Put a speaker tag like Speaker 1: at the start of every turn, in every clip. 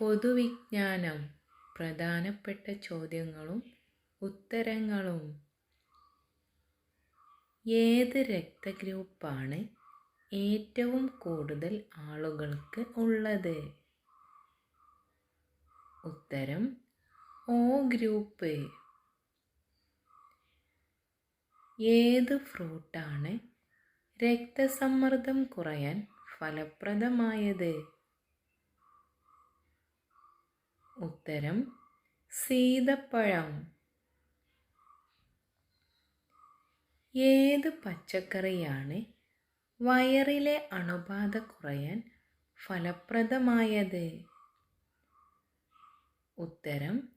Speaker 1: പൊതുവിജ്ഞാനം. പ്രധാനപ്പെട്ട ചോദ്യങ്ങളും ഉത്തരങ്ങളും. ഏത് രക്തഗ്രൂപ്പാണ് ഏറ്റവും കൂടുതൽ ആളുകൾക്ക് ഉള്ളത്? ഉത്തരം ഓ ഗ്രൂപ്പ്. ഏത് ഫ്രൂട്ടാണ് രക്തസമ്മർദ്ദം കുറയാൻ ഫലപ്രദമായത്? ഉത്തരം സീതപ്പഴം. ഏത് പച്ചക്കറിയാണ് വയറിലെ അണുബാധ കുറയാൻ ഫലപ്രദമായത്? ഉത്തരം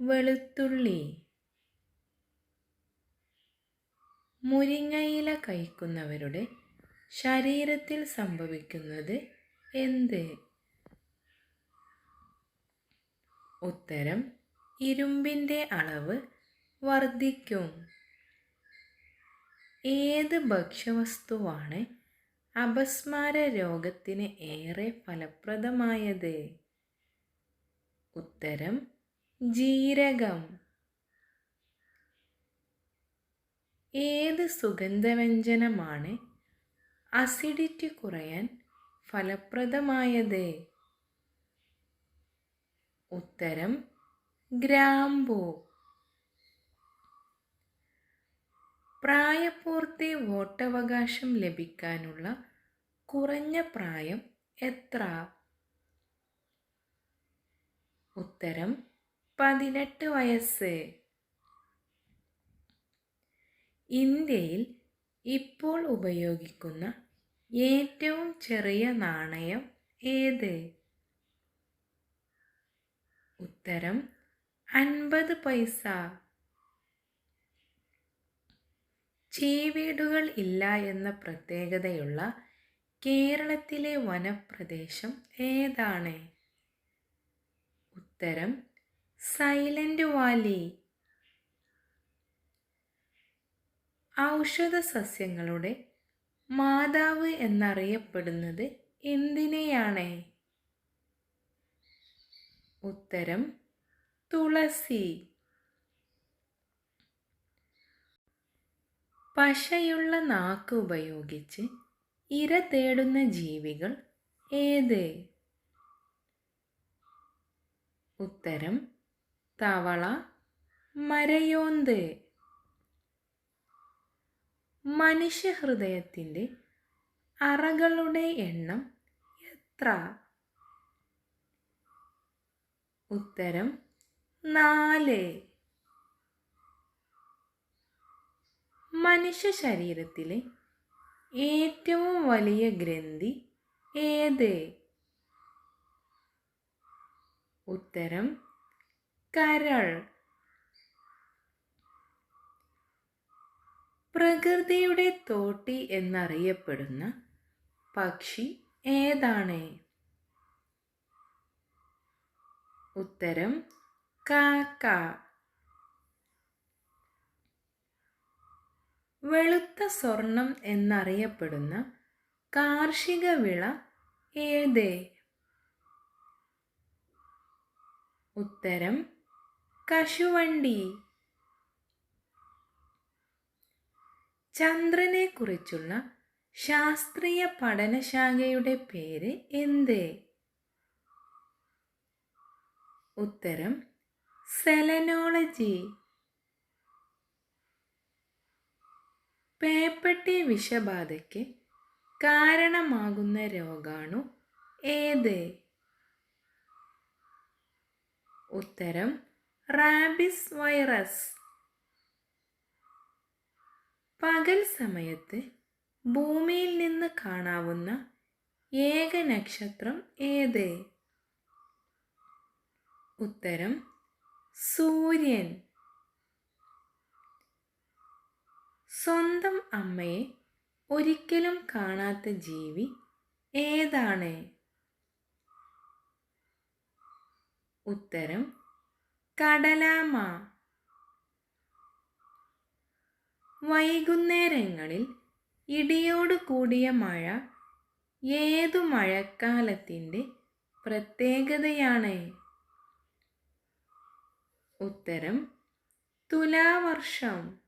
Speaker 1: വെളുത്തുള്ളി. മുരിങ്ങയില കഴിക്കുന്നവരുടെ ശരീരത്തിൽ സംഭവിക്കുന്നത് എന്ത്? ഉത്തരം ഇരുമ്പിന്റെ അളവ് വർദ്ധിക്കും. ഏത് ഭക്ഷ്യവസ്തുവാണ് അപസ്മാര രോഗത്തിന് ഏറെ ഫലപ്രദമായത്? ഉത്തരം ജീരകം. ഏത് സുഗന്ധവ്യഞ്ജനമാണ് അസിഡിറ്റി കുറയാൻ ഫലപ്രദമായത്? ഉത്തരം ഗ്രാമ്പൂ. പ്രായപൂർത്തി വോട്ടവകാശം ലഭിക്കാനുള്ള കുറഞ്ഞ പ്രായം എത്ര? ഉത്തരം പതിനെട്ട് വയസ്സ്. ഇന്ത്യയിൽ ഇപ്പോൾ ഉപയോഗിക്കുന്ന ഏറ്റവും ചെറിയ നാണയം ഏത്? ഉത്തരം അൻപത് പൈസ. ചീവീടുകൾ ഇല്ല എന്ന പ്രത്യേകതയുള്ള കേരളത്തിലെ വനപ്രദേശം ഏതാണ്? ഉത്തരം സൈലന്റ് വാലി. ഔഷധ സസ്യങ്ങളുടെ മാതാവ് എന്നറിയപ്പെടുന്നത് എന്തിനെയാണ്? ഉത്തരം തുളസി. പശയുള്ള നാക്ക് ഉപയോഗിച്ച് ഇര തേടുന്ന ജീവികൾ ഏത്? ഉത്തരം തവള മരയോന്ത്. മനുഷ്യഹൃദയത്തിന്റെ അറകളുടെ എണ്ണം എത്ര? ഉത്തരം നാല്. മനുഷ്യ ശരീരത്തിലെ ഏറ്റവും വലിയ ഗ്രന്ഥി ഏത്? ഉത്തരം കരൾ. പ്രകൃതിയുടെ തോട്ടി എന്നറിയപ്പെടുന്ന പക്ഷി ഏതാണ്? ഉത്തരം കാക്ക. വെളുത്ത സ്വർണം എന്നറിയപ്പെടുന്ന കാർഷിക വിള ഏത്? ഉത്തരം കശുവണ്ടി. ചന്ദ്രനെക്കുറിച്ചുള്ള ശാസ്ത്രീയ പഠനശാഖയുടെ പേര് എന്ത്? ഉത്തരം സെലനോളജി. പേപ്പട്ടി വിഷബാധയ്ക്ക് കാരണമാകുന്ന രോഗാണു ഏത്? ഉത്തരം റാബിസ് വൈറസ്. പകൽ സമയത്ത് ഭൂമിയിൽ നിന്ന് കാണാവുന്ന ഏക നക്ഷത്രം ഏത്? ഉത്തരം സൂര്യൻ. സ്വന്തം അമ്മയെ ഒരിക്കലും കാണാത്ത ജീവി ഏതാണ്? ഉത്തരം കടലാമ. വൈകുന്നേരങ്ങളിൽ ഇടിയോട് കൂടിയ മഴ ഏതു മഴക്കാലത്തിന്റെ പ്രത്യേകതയാണ്? ഉത്തരം തുലാവർഷം.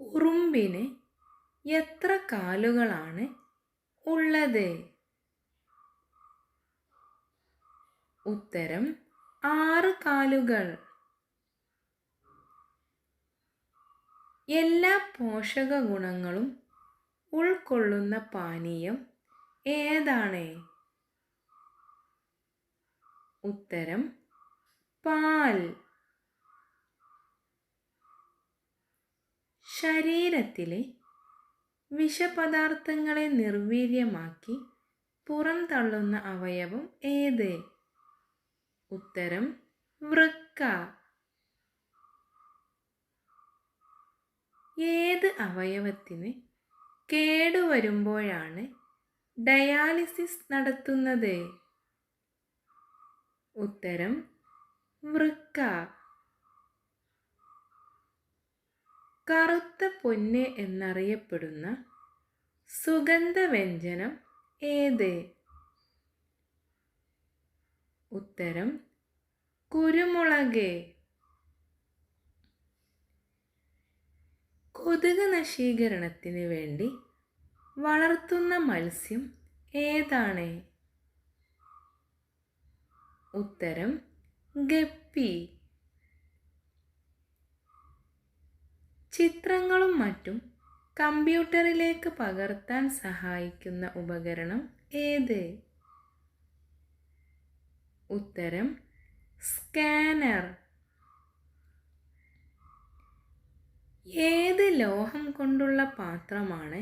Speaker 1: ഉറുമ്പിന് എത്ര കാലുകളാണ് ഉള്ളത്? ഉത്തരം ആറ് കാലുകൾ. എല്ലാ പോഷക ഗുണങ്ങളും ഉൾക്കൊള്ളുന്ന പാനീയം ഏതാണ്? ഉത്തരം പാൽ. ശരീരത്തിലെ വിഷപദാർത്ഥങ്ങളെ നിർവീര്യമാക്കി പുറംതള്ളുന്ന അവയവം ഏത്? ഉത്തരം വൃക്ക. ഏത് അവയവത്തിന് കേടുവരുമ്പോഴാണ് ഡയാലിസിസ് നടത്തുന്നത്? ഉത്തരം വൃക്ക. കറുത്ത പൊന്ന് എന്നറിയപ്പെടുന്ന സുഗന്ധവ്യഞ്ജനം ഏത്? ഉത്തരം കുരുമുളക്. കൊതുക് നശീകരണത്തിന് വേണ്ടി വളർത്തുന്ന മത്സ്യം ഏതാണ്? ഉത്തരം ഗപ്പി. ചിത്രങ്ങളും മറ്റും കമ്പ്യൂട്ടറിലേക്ക് പകർത്താൻ സഹായിക്കുന്ന ഉപകരണം ഏത്? ഉത്തരം സ്കാനർ. ഏത് ലോഹം കൊണ്ടുള്ള പാത്രമാണ്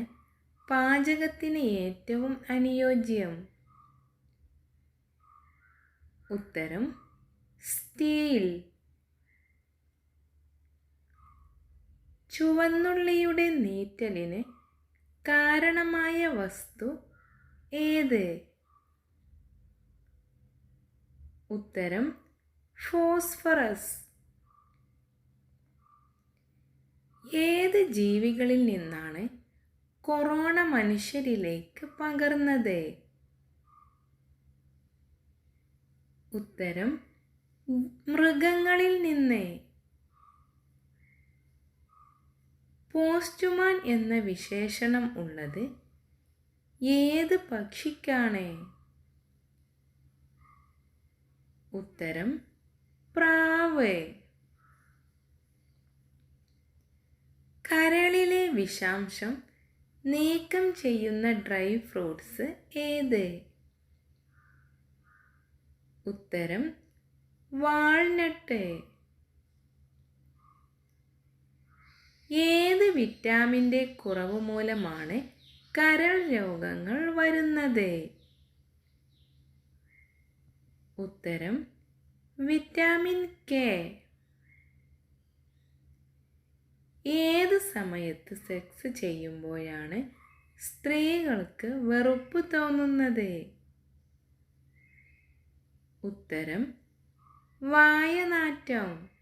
Speaker 1: പാചകത്തിന് ഏറ്റവും അനുയോജ്യം? ഉത്തരം സ്റ്റീൽ. ചുവന്നുള്ളിയുടെ നീറ്റലിന് കാരണമായ വസ്തു ഏത്? ഉത്തരം ഫോസ്ഫറസ്. ഏത് ജീവികളിൽ നിന്നാണ് കൊറോണ മനുഷ്യരിലേക്ക് പകർന്നത്? ഉത്തരം മൃഗങ്ങളിൽ നിന്ന്. പോസ്റ്റുമാൻ എന്ന വിശേഷണം ഉള്ളത് ഏത് പക്ഷിക്കാണ്? ഉത്തരം പ്രാവ്. കരളിലെ വിഷാംശം നീക്കം ചെയ്യുന്ന ഡ്രൈ ഫ്രൂട്ട്സ് ഏത്? ഉത്തരം വാൾനട്ട്. ഏത് വിറ്റാമിന്റെ കുറവ് മൂലമാണ് കരൾ രോഗങ്ങൾ വരുന്നത്? ഉത്തരം വിറ്റാമിൻ കെ. ഏത് സമയത്ത് സെക്സ് ചെയ്യുമ്പോഴാണ് സ്ത്രീകൾക്ക് വെറുപ്പ് തോന്നുന്നത്? ഉത്തരം വായനാറ്റം.